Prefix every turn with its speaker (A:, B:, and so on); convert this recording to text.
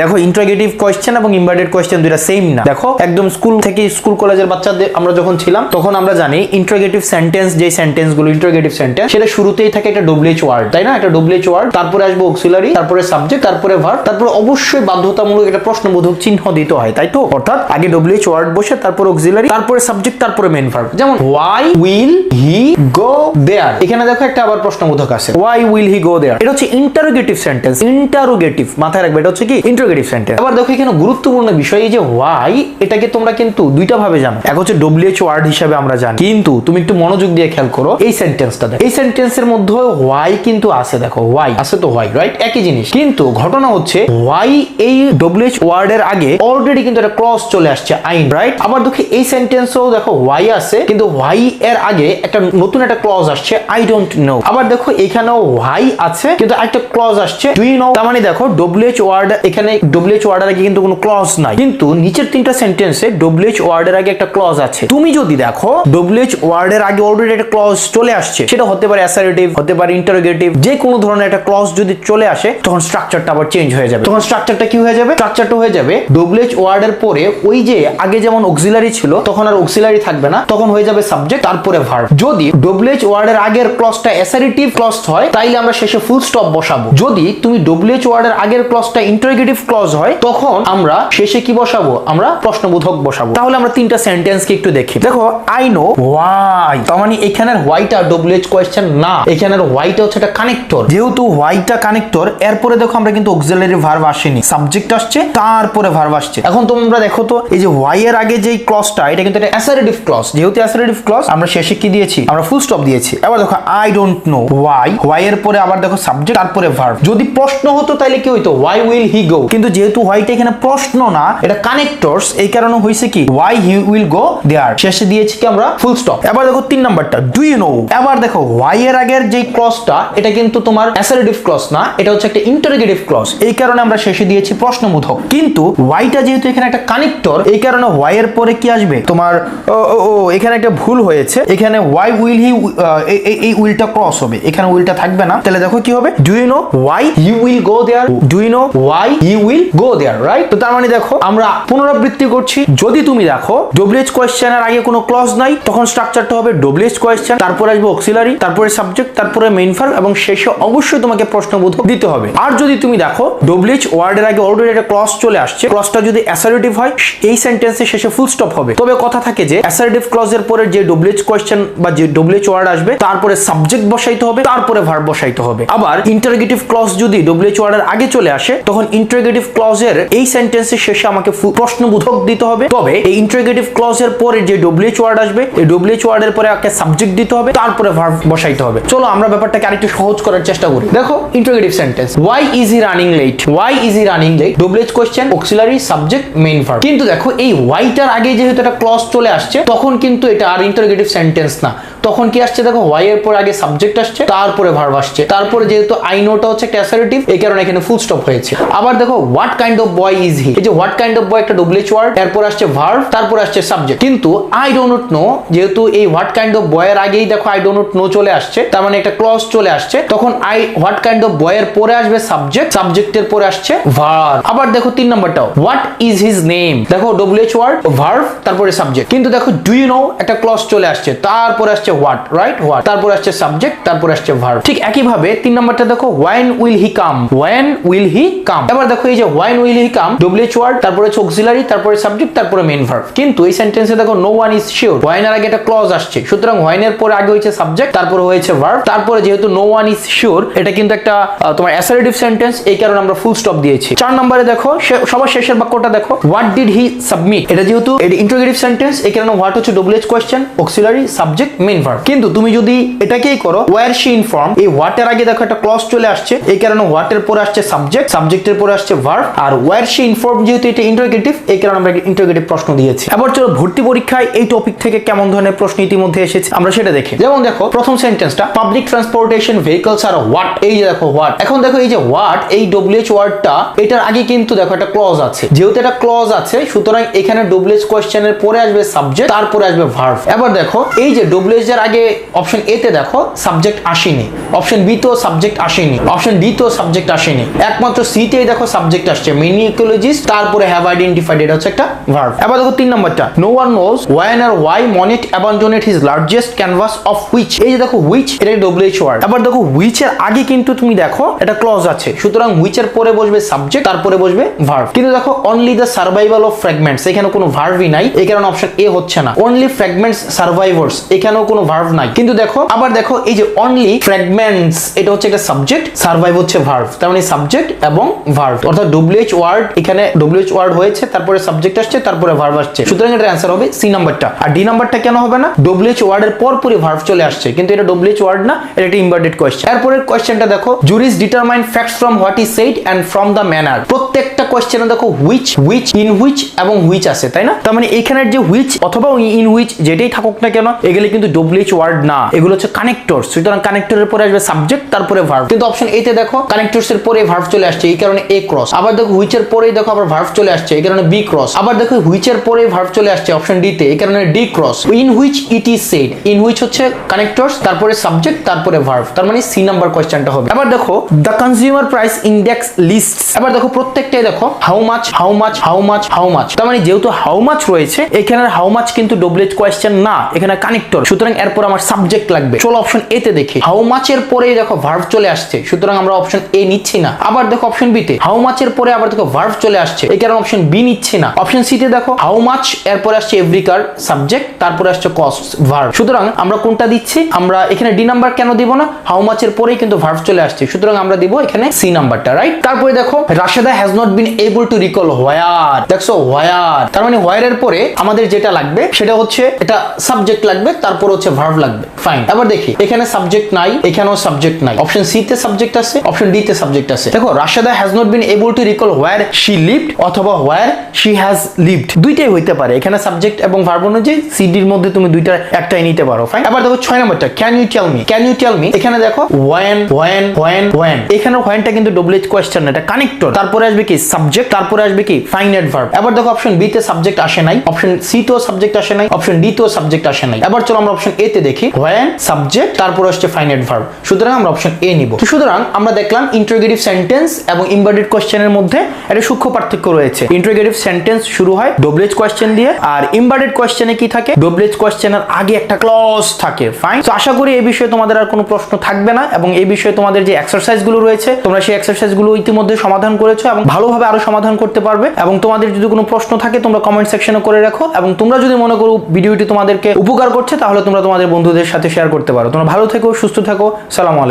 A: দেখো interrogative question এবং inverted question দুইটা সেম না। দেখো, একদম স্কুল থেকে স্কুল কলেজের বাচ্চাদের আমরা যখন ছিলাম, তখন আমরা জানি ইন্টারোগেটিভ সেন্টেন্স যে সেন্টেন্সগুলো ইন্টারোগেটিভ সেন্টেন্স সেটা শুরুতেই থাকে একটা ডব্লিউএইচ ওয়ার্ড তাই না? একটা ডব্লিউএইচ ওয়ার্ড তারপরে আসবে অক্সিলারি তারপরে সাবজেক্ট তারপরে ভার্ব তারপরে অবশ্যই বাধ্যতামূলক একটা প্রশ্নবোধক চিহ্ন দিতে হয়, তাই তো? অর্থাৎ আগে ডব্লিউএইচ ওয়ার্ড বসে, তারপরে অক্সিলারি তারপরে সাবজেক্ট তারপরে মেন ভার্ব যেমন why will he go there এখানে দেখো একটা আবার প্রশ্নবোধক আছে ওয়াই উইল হি গো দেয়ার এটা হচ্ছে ইন্টারোগেটিভ সেন্টেন্স ইন্টারোগেটিভ মাথায় রাখবে, এটা হচ্ছে কি? ইন্টারোগেটিভ সেন্টেন্স আবার দেখো এখানে গুরুত্বপূর্ণ বিষয়, এই যে ওয়াই এটাকে তোমরা কিন্তু দুইটা ভাবে জানো। এক হচ্ছে ডব্লিউএইচ ওয়ার্ড হিসাবে আমরা জানি। কিন্তু তুমি একটু মনোযোগ দিয়ে খেয়াল করো, এই সেন্টেন্সটা দেখো। এই সেন্টেন্সের মধ্যে ওয়াই কিন্তু আছে, দেখো। ওয়াই আছে তো ওয়াই রাইট একই জিনিস। কিন্তু ঘটনা হচ্ছে ওয়াই এই ডব্লিউএইচ ওয়ার্ডের আগে অলরেডি কিন্তু একটা ক্লজ চলে আসছে, আইন রাইট আবার দেখো, এই সেন্টেন্সেও দেখো ওয়াই আছে, কিন্তু ওয়াই এর আগে একটা নতুন একটা ক্লজ আসছে আই ডোন্ট নো আবার দেখো, এখানেও ওয়াই আছে, কিন্তু একটা ক্লজ আসছে ডু ইউ নো তার মানে দেখো ডব্লিউএইচ ওয়ার্ড এখানে ডব্লিউএইচ ওয়ার্ডের আগে কিন্তু কোনো ক্লজ নাই। কিন্তু নিচের তিনটা সেন্টেন্সে ডব্লিউএইচ ওয়ার্ডের আগে একটা ক্লজ আছে। তুমি যদি দেখো ডব্লিউএইচ ওয়ার্ডের আগে অলরেডি একটা ক্লজ চলে আসছে। সেটা হতে পারে অ্যাসারেটিভ হতে পারে ইন্টারোগেটিভ যে কোনো ধরনের একটা ক্লজ যদি চলে আসে, তখন স্ট্রাকচারটা আবার চেঞ্জ হয়ে যাবে। তখন স্ট্রাকচারটা কি হয়ে যাবে? স্ট্রাকচারটা হয়ে যাবে ডব্লিউএইচ ওয়ার্ডের পরে ওই যে আগে যেমন অক্সিলারি ছিল, তখন আর অক্সিলারি থাকবে না। তখন হয়ে যাবে সাবজেক্ট তারপরে ভার্ব যদি ডব্লিউএইচ ওয়ার্ডের আগের ক্লজটা অ্যাসারেটিভ ক্লজ হয়, তাইলে আমরা শেষে ফুল স্টপ বসাবো। যদি তুমি ডব্লিউএইচ ওয়ার্ডের আগের ক্লজটা ইন্টারোগেটিভ ক্লজ হয়, তখন আমরা শেষে কি বসাবো? আমরা প্রশ্নবোধক বসাবো। তাহলে আমরা তিনটা সেন্টেন্সকে একটু দেখি। দেখো আই নো ওয়াই তার মানে এখানের হোয়াইটা ডব্লিউএইচ কোয়েশ্চেন না, এখানের হোয়াইটা হচ্ছে একটা কানেক্টর যেহেতু হোয়াইটটা কানেক্টর এরপরে দেখো আমরা কিন্তু অক্সিলারি ভার্ব আসেনি। সাবজেক্ট আসছে, তারপরে ভার্ব আসছে। এখন তোমরা দেখো তো, এই যে ওয়াই এর আগে যে ক্লজটা এটা কিন্তু একটা অ্যাসারেটিভ ক্লজ যেহেতু অ্যাসারেটিভ ক্লজ আমরা শেষে কি দিয়েছি? আমরা ফুল স্টপ দিয়েছি। এবার দেখো I don't know why why এর পরে আবার দেখো সাবজেক্ট তারপরে ভার্ব যদি প্রশ্ন হতো তাহলে কি হইতো? ওয়াই উইল হি গো কিন্তু যেহেতু হোয়াইট এখানে প্রশ্ন না, এটা কানেক্টরস এই কারণে হয়েছে কি ওয়াই হি উইল গো দেয়ার শেষে দিয়েছি কি আমরা? ফুল স্টপ এবার দেখো তিন নাম্বারটা ডু ইউ নো এবার দেখো ওয়াই এর আগের যে ক্লজটা এটা কিন্তু তোমার অ্যাসারেটিভ ক্লজ না, এটা হচ্ছে একটা ইন্টারোগেটিভ ক্লজ এই কারণে আমরা শেষে দিয়েছি প্রশ্নবোধক। কিন্তু ওয়াইটা যেহেতু এখানে একটা কানেক্টর এই কারণে ওয়াই এর পরে কি আসবে? তোমার, ও এখানে একটা ভুল হয়েছে। এখানে ওয়াই উইল হি এই উইলটা ক্রস হবে। এখানে উইলটা থাকবে না। তাহলে দেখো কি হবে? Do you know why you will go there do you know why you will go there right তো তার মানে দেখো, আমরা পুনরাবৃত্তি করছি। যদি তুমি দেখো ডব্লিউএইচ কোয়েশ্চেনের আগে কোনো ক্লজ নাই, তখন স্ট্রাকচারটা হবে ডব্লিউএইচ কোয়েশ্চেন তারপরে আসবে অক্সিলারি তারপরে সাবজেক্ট তারপরে মেইন ভার্ব এবং শেষে অবশ্যই তোমাকে প্রশ্নবোধক দিতে হবে। আর যদি তুমি দেখো ডব্লিউএইচ ওয়ার্ডের আগে অলরেডি একটা ক্লজ চলে আসছে ক্লজটা যদি অ্যাসারেটিভ হয়, এই সেন্টেন্সে শেষে ফুল স্টপ হবে। তবে কথা থাকে যে অ্যাসারেটিভ ক্লজের পরে যে ডব্লিউএইচ কোয়েশ্চেন বা যে ডব্লিউএইচ ওয়ার্ড আসবে, তারপরে সাবজেক্ট বসাইতে হবে, তারপরে ভার্ব বসাইতে হবে। আবার ইন্টারগেটিভ ক্লজ যদি ডব্লিউএইচ ওয়ার্ডের আগে চলে আসে, তখন ইন্টারগেটিভ ক্লজের এই সেন্টেন্সের শেষে আমাকে প্রশ্নবোধক দিতে হবে। তবে এই ইন্টারগেটিভ ক্লজের পরে যে ডব্লিউএইচ ওয়ার্ড আসবে, এই ডব্লিউএইচ ওয়ার্ডের পরে আমাকে সাবজেক্ট দিতে হবে, তারপরে ভার্ব বসাইতে হবে। চলো আমরা ব্যাপারটাকে আরেকটু সহজ করার চেষ্টা করি। দেখো interrogative sentence why is he running late why is he running late WH question auxiliary subject main verb কিন্তু দেখো, এই ওয়াইটার আগে যেহেতু একটা ক্লজ চলে আসছে, তখন কিন্তু এটা আর ইন্টারগেটিভ সেন্টেন্স না। তখন কি আসছে দেখো ওয়াই এর পর আগে সাবজেক্ট আসছে, তারপরে ভার্ব আসছে। তারপরে যেহেতু আই নোটা হচ্ছে একটা অ্যাসারেটিভ এই কারণে এখানে ফুল স্টপ হয়েছে। আবার দেখো what kind of boy is he এই যে হোয়াট কাইন্ড অফ বয় একটা ডব্লিউএইচ ওয়ার্ড এরপর আসছে ভার্ব তারপর আসছে সাবজেক্ট কিন্তু আই ডোন্ট নো যেহেতু এই হোয়াট কাইন্ড অফ বয়ের আগেই দেখো আই ডোন্ট নো চলে আসছে, তার মানে একটা ক্লজ চলে আসছে, তখন আই হোয়াট কাইন্ড অফ বয়ের পরে আসবে সাবজেক্ট সাবজেক্টের পরে আসছে ভার্ব আবার দেখো তিন নাম্বারটাও হোয়াট ইজ হিজ নেম দেখো ডব্লিউএইচ ওয়ার্ড ভার্ভ তারপরে সাবজেক্ট কিন্তু দেখো ডু ইউ নো একটা ক্লজ চলে আসছে, তারপর আসছে হোয়াট রাইট হোয়াট তারপর আসছে সাবজেক্ট তারপর আসছে ভার্ভ ঠিক একই ভাবে তিন নাম্বারটা দেখো when will he come when will he come এবার দেখো এই যে when will he come WH word তারপরে হচ্ছে অক্সিলারি তারপরে সাবজেক্ট তারপরে মেইন ভার্ব কিন্তু এই সেন্টেন্সে দেখো no one is sure when এর আগে একটা ক্লজ আসছে। সুতরাং ওয়েন এর পরে আগে হয়েছে সাবজেক্ট তারপরে হয়েছে ভার্ব তারপরে যেহেতু নো ওয়ান ইজ শিওর এটা কিন্তু একটা তোমার অ্যাসারেটিভ সেন্টেন্স এই কারণে আমরা ফুল স্টপ দিয়েছি। চার নম্বরে দেখো সবার শেষের বাক্যটা দেখো। হোয়াট ডিড হি সাবমিট এটা যেহেতু এটা ইন্টারোগেটিভ সেন্টেন্স এই কারণে হোয়াট হচ্ছে WH question auxiliary subject main verb কিন্তু তুমি যদি এটাকেই করো ওয়ার শি ইনফর্ম এই হোয়াটের আগে দেখো একটা ক্লজ চলে আসছে, এই কারণে হোয়াটের পরে আসছে সাবজেক্ট সাবজেক্টের পরে আসছে ভার্ব আর ওয়ার শি ইনফর্ম যেহেতু এটা ইন্টারোগেটিভ এই কারণে আমরা ইন্টারোগেটিভ প্রশ্ন দিয়েছি। এবার চলো ভর্তি পরীক্ষায় এই টপিক থেকে কেমন ধরনের প্রশ্ন ইতিমধ্যে এসেছে, আমরা সেটা দেখি। যেমন দেখো, প্রথম সেন্টেন্সটা পাবলিক ট্রান্সপোর্টেশন ভেহিকলস আর হোয়াট এই যে দেখো হোয়াট এখন দেখো এই যে হোয়াট এই ডব্লিউএইচ ওয়ার্ডটা এটার আগে কিন্তু দেখো একটা ক্লজ আছে। যেহেতু একটা ক্লজ আছে, সুতরাং এখানে ডব্লিউএইচ কোয়েশ্চেনের পরে আসবে সাবজেক্ট তারপরে আসবে ভার্ব এবার দেখো, এই যে ডব্লিউএইচ এর আগে অপশন এ তে দেখো সাবজেক্ট আসেনি। অপশন বি তো সাবজেক্ট আসেনি। অপশন ডি তো সাবজেক্ট আসেনি। একমাত্র সি তেই দেখো সাবজেক্ট আসছে মেনি ইকোলজিস্ট তারপরে হ্যাভ আইডেন্টিফাইড এটা হচ্ছে একটা ভার্ব এবার দেখো তিন নম্বরটা। No one knows one R why Monet abandoned his largest canvas of which এই যে দেখো হুইচ এটা ডব্লিউএইচ ওয়ার্ড এবার দেখো হুইচ এর আগে কিন্তু তুমি দেখো এটা ক্লজ আছে। সুতরাং হুইচ এর পরে বসবে সাবজেক্ট তারপরে বসবে ভার্ব কিন্তু দেখো only the survival of fragments এখানে কোনো ভার্বই নাই। এই কারণে অপশন এ হচ্ছে না। অনলি ফ্র্যাগমেন্টস সার্ভাইভার্স এখানেও কোনো ভার্ব নাই। কিন্তু দেখো, আবার দেখো, এই যে অনলি ফ্র্যাগমেন্টস এটা হচ্ছে একটা সাবজেক্ট সার্ভাইভ হচ্ছে ভার্ব তার মানে সাবজেক্ট এবং ভার্ব অর্থাৎ ডব্লিউএইচ ওয়ার্ড এখানে ডব্লিউএইচ ওয়ার্ড হয়েছে, তারপরে সাবজেক্ট আসছে, তারপরে ভার্ব আসছে। সুতরাং এটার অ্যান্সার হবে সি নাম্বারটা আর ডি নাম্বারটা কেন হবে না? ডব্লিউএইচ ওয়ার্ডের পর পরই ভার্ব চলে আসছে, কিন্তু এটা ডব্লিউএইচ ওয়ার্ড না, এটা একটা ইনভার্টেড কোয়েশ্চেন এরপরের কোয়েশ্চেনটা দেখো juries determine facts from what is said and from the manner প্রত্যেকটা কোয়েশ্চেনে দেখো হুইচ হুইচ ইন হুইচ এবং হুইচ আছে, তাই না? তার মানে এখানের যে হুইচ অথবা ইন হুইচ যেটাই থাকুক না কেন, এগুলো কিন্তু ডব্লিউএইচ ওয়ার্ড না। এগুলো হচ্ছে কানেক্টর সুতরাং কানেক্টরের পরে আসবে সাবজেক্ট তারপরে ভার্ব কিন্তু অপশন এ তে দেখো কানেক্টরস এর পরে ভার্ব চলে আসছে, এই কারণে এ ক্রস আবার দেখো হুইচ এর পরেই দেখো আবার ভার্ব চলে আসছে, এই কারণে বি ক্রস আবার দেখো হুইচ এর পরে ভার্ব চলে আসছে অপশন ডি তে, এই কারণে D cross in which it is said in which হচ্ছে কানেক্টরস তারপরে সাবজেক্ট তারপরে ভার্ব তার মানে সি নাম্বার কোয়েশ্চেনটা হবে। এবার দেখো the consumer price index list এবার দেখো প্রত্যেকটাই দেখো how much how much how much how much তার মানে যেহেতু হাউ মাচ রয়েছে এখানে হাউ মাচ কিন্তু ডব্লিউএইচ কোয়েশ্চেন না, এখানে কানেক্টর সুতরাং এরপর আমার সাবজেক্ট লাগবে। চলো অপশন এ তে দেখি। হাউ মাচ এর পরে দেখো ভার্ভ চলে আসছে, সুতরাং আমরা অপশন এ নিচ্ছি না। আবার দেখো অপশন বি তে হাউ মাচ এর পরে আবার দেখো ভার্ব চলে আসছে। এই কারণে অপশন বি নিচ্ছি না। অপশন সি তে দেখো হাউ মাচ এরপরে আসছে এভরি কার সাবজেক্ট তারপরে আসছে কস্ট ভার্ব সুতরাং আমরা কোনটা দিচ্ছি? আমরা এখানে ডি নাম্বার কেন দিব না? হাউ মাচ এর পরেই কিন্তু ভার্ব চলে আসছে। সুতরাং আমরা দিব এখানে সি নাম্বারটা রাইট তারপরে দেখো Rasheda has not been able to recall where দেখছ হোয়ার তার মানে হোয়ার এর পরে আমাদের যেটা লাগবে, সেটা হচ্ছে এটা সাবজেক্ট লাগবে, তারপর হচ্ছে ভার্ব লাগবে। ফাইন আবার দেখি, এখানে সাবজেক্ট নাই, এখানেও সাবজেক্ট নাই। অপশন সি তে সাবজেক্ট আছে অপশন ডি তে সাবজেক্ট আছে। দেখো Rasheda has not been able to recall where she lived অথবা হোয়ার শি হ্যাজ লিভড দুইটাই হইতে পারে। এখানে সাবজেক্ট এবং ভার্ব অনুযায়ী সিডির মধ্যে তুমি দুইটা একটাই নিতে পারো। ফাইন এবার দেখো ছয় নম্বরটা। Can you tell me can you tell me এখানে দেখো ওয়ান ওয়ান ওয়ান ওয়ান এখানে ওয়ানটা কিন্তু ডব্লিউএইচ কোয়েশ্চেন এটা কানেক্টর তারপরে আসবে কি সাবজেক্ট তারপরে আসবে কি ফাইনাইট ভার্ব এবার দেখো অপশন বি তে সাবজেক্ট আসে নাই। অপশন সি তেও সাবজেক্ট আসে নাই। অপশন ডি তেও সাবজেক্ট আসে নাই। এবার চলো আমরা অপশন এ তে দেখি। ওয়ান সাবজেক্ট তারপরে আসছে ফাইনাইট ভার্ব সুতরাং আমরা অপশন এ নিব। সুতরাং আমরা দেখলাম ইন্টারোগেটিভ সেন্টেন্স এবং ইনভার্টেড কোয়েশ্চেনের মধ্যে একটা সূক্ষ্ম পার্থক্য রয়েছে। ইন্টারোগেটিভ সেন্টেন্স শুরু হয় ডব্লিউএইচ কোয়েশ্চেন দিয়ে আর ইনভার্টেড কোয়েশ্চেনে কি থাকে? ডব্লিউএইচ কোয়েশ্চেনের আগে একটা ক্লজ থাকে। ফাইন তো আশা করি এই বিষয়ে তোমাদের আর কোনো প্রশ্ন থাকবে না এবং এই বিষয়ে তোমাদের যে এক্সারসাইজগুলো রয়েছে, তোমরা সেই এক্সারসাইজগুলো ইতিমধ্যে সমাধান করেছ এবং ভালোভাবে আরও সমাধান করতে পারবে এবং তোমাদের যদি কোনো প্রশ্ন থাকে, তোমরা কমেন্ট সেকশনে করে রাখো এবং তোমরা যদি মনে করো ভিডিওটি তোমাদেরকে উপকার করছে, তাহলে তোমরা তোমাদের বন্ধুদের সাথে শেয়ার করতে পারো। তোমরা ভালো থেকো, সুস্থ থাকো। সালাম আলাইকুম।